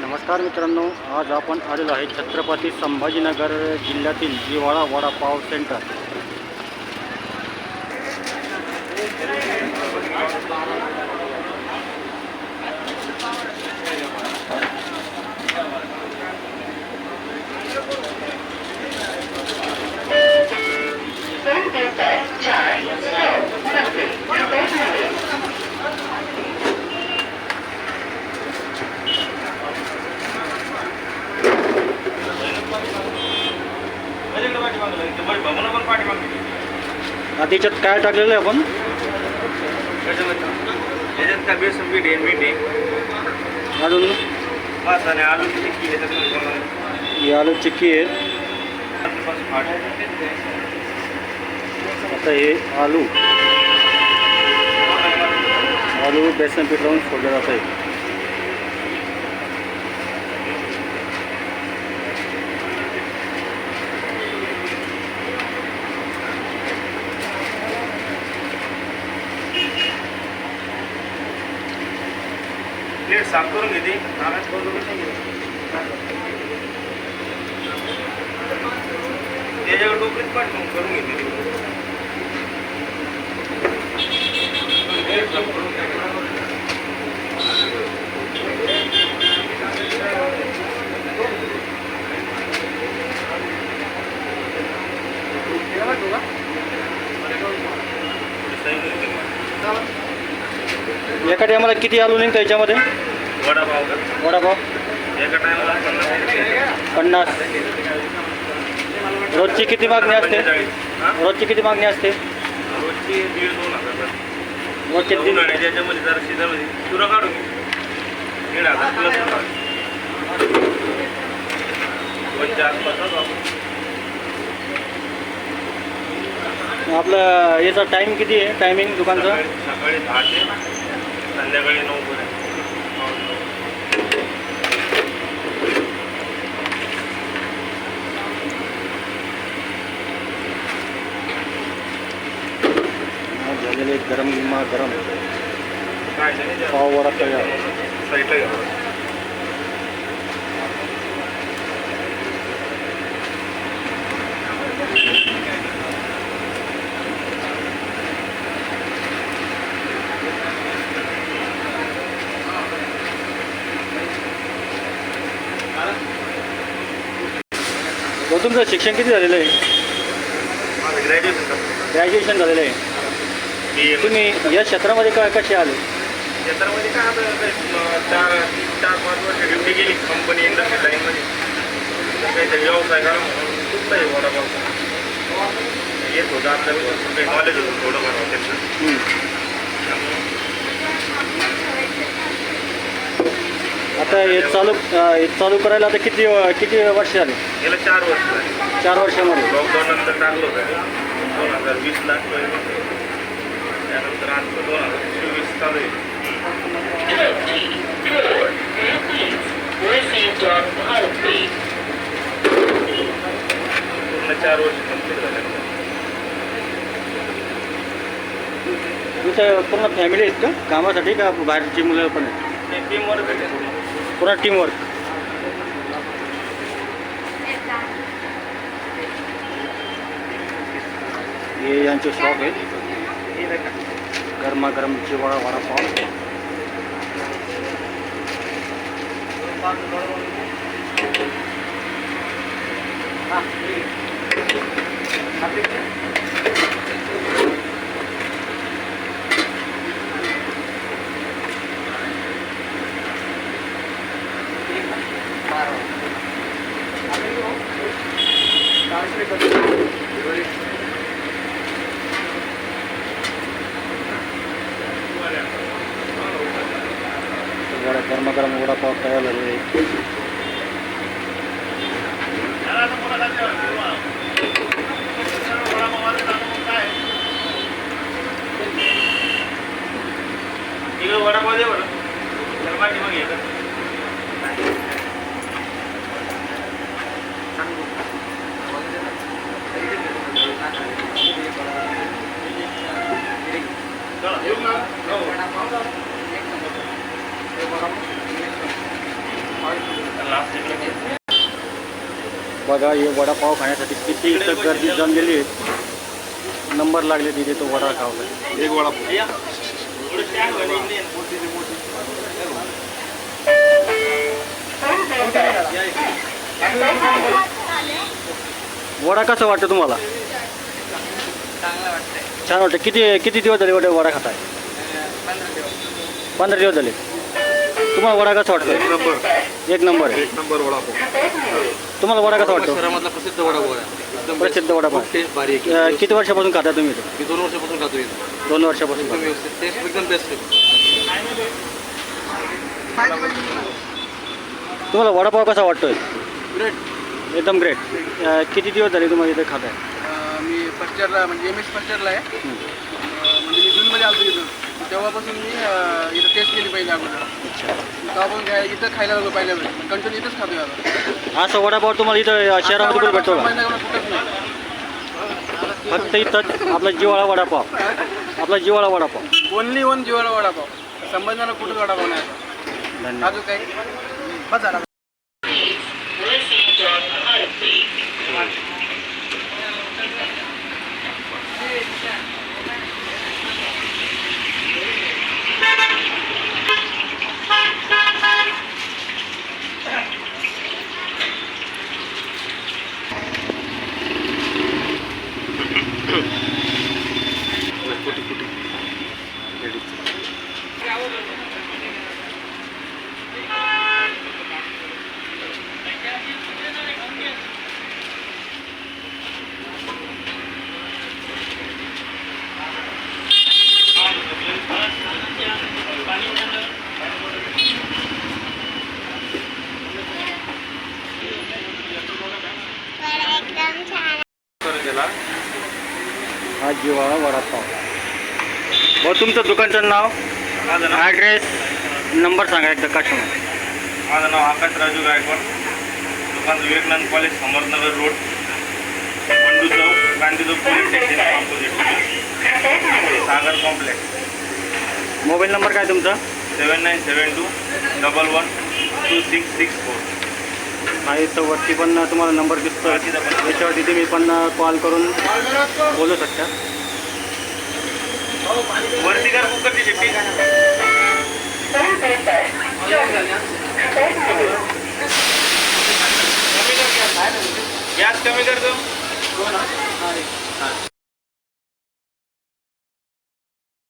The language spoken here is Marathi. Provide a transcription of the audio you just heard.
नमस्कार मित्रांनो आज आपण आलेलो आहे छत्रपती संभाजीनगर जिल्ह्यातील जिवाळा वडापाव सेंटर. आता याच्यात काय टाकलेलं आहे आपण? त्याच्यात काय बेसन पीठ आहे मीठ आहे अजून? बस आणि आलूची टिक्की ही आलू चिक्की आहे. आता हे आलू. आलू बेसन पीठ लावून सोडलं जातं आहे. प्लेट साफ करून घेते नारळ करून घेते. त्याच्यावर टोपलीत पण करून घेते ती. प्लेट साफ करून घ्या. एका टायमाला किती आलू निघतं याच्यामध्ये वडापाव का? वडापाव? एका टायमाला पन्नास रोजची किती मागणी असते? रोजची किती मागणी असते? रोजची दीड दोन हजार रोजचे तीन उन्हाळ्याच्या याच्यामध्ये जरा सीझनमध्ये तुला काढून घे. दीड हजार प्लस दोनच्या आसपास आलो आपण. आपलं याचा टाईम किती आहे? टायमिंग दुकानचा? सकाळी दहा ते संध्याकाळी नऊ पर्यंत झालेले गरम गरम काय. पाव वडा तयार साईडला घ्या. तुमचं शिक्षण किती झालेलं आहे? माझं ग्रॅज्युएशन ग्रॅज्युएशन झालेलं आहे. तुम्ही या क्षेत्रामध्ये काय कसे आले? क्षेत्रामध्ये काय आता अं, चार चार पाच वर्ष ड्युटी केली कंपनी इंडस्ट्री लाईनमध्ये तर काहीतरी व्यवसाय करा म्हणून खूप आहे वडापाव येत होतं आपल्याला काही नॉलेज होतं थोडं बनवा त्याचं हं. आता हे चालू हे चालू करायला आता किती किती वर्ष झाले? गेलं चार वर्ष झाली. चार वर्षामध्ये. लॉकडाऊन नंतर टाकलं होतं. दोन हजार वीसला त्यानंतर आज दोन हजार चोवीस चालू आहे. पूर्ण चार वर्ष कंप्लीट झाले. पूर्ण फॅमिली आहेत का? कामासाठी का बाहेरची मुलं पण आहेत? टीमवरच आहे पुरा टीमवर्क हे यांचे शॉप आहे. गरमागरम चिवळा वडापाव. वडा गरमागरम वडापाव तयार झालेले आहे इकडं वडापाव दे बघा हे वडापाव खाण्यासाठी किती इथं गर्दी जमलेली आहे. नंबर लागले तिथे तो वडा खावला एक वडापाव. वडा कसा वाटतं तुम्हाला? छान वाटतं किती किती दिवस झाले वडा वडा खाताय? पंधरा दिवस झाले. तुम्हाला वडा कसा वाटतो एक नंबर. एक नंबर आहे. एक नंबर वडापाव तुम्हाला वडा कसा वाटतो? शहरामधला प्रसिद्ध वडापाव आहे एकदम प्रसिद्ध वडापाव खूप टेस्ट भारी आहे. अं, किती वर्षापासून खाता तुम्ही इथं? मी दोन वर्षापासून खातो इथं. दोन वर्षापासून एकदम खाता. व्यवस्थित. टेस्ट एकदम बेस्ट आहे. तुम्हाला वडापाव कसा वाटतोय? ग्रेट एकदम ग्रेट किती दिवस झाले तुम्हाला इथे खाताय? मी फर्स्ट इयरला म्हणजे एम एस फर्स्ट इयरला आहे म्हणजे मी जूनमध्ये आलो इथं तेव्हापासून मी अं, इथं टेस्ट केली पहिले अगोदर. अच्छा. तेव्हापासून काय इथं खायला लागलो पहिल्या वेळेस कंटिन्यू इथंच खातोय आता. असा वडापाव तुम्हाला इथं अं, शहरामध्ये कुठे भेटतो का? संभाजीनगरला कुठंच नाही. फक्त इथं आपला जिवाळा वडापाव. आपला जिवाळा वडापाव. ओनली वन जिवाळा वडापाव. संभाजीनगरला कुठंच वडापाव नाही आता. धन्यवाद. अजून काही बस झाला. हा जिवाळा वडापाव. व तुमचं दुकानचं नाव? माझं नाव ॲड्रेस नंबर सांगा एकदा कस्टमर माझं नाव आकाश राजू गायकवाड. दुकान विवेकानंद कॉलेज समर्थनगर रोड. बंडू चौक गांधी चौक police station opposite Sagar complex mobile number काय तुमचा? Seven nine seven two double one two six six four. हा इथं वरती पण तुम्हाला नंबर दिसतो तिथं पण. याच्यावरती तुम्ही पण कॉल करून बोलू शकता. वरती कर कुकरची शिट्टी गॅस कमी कर तो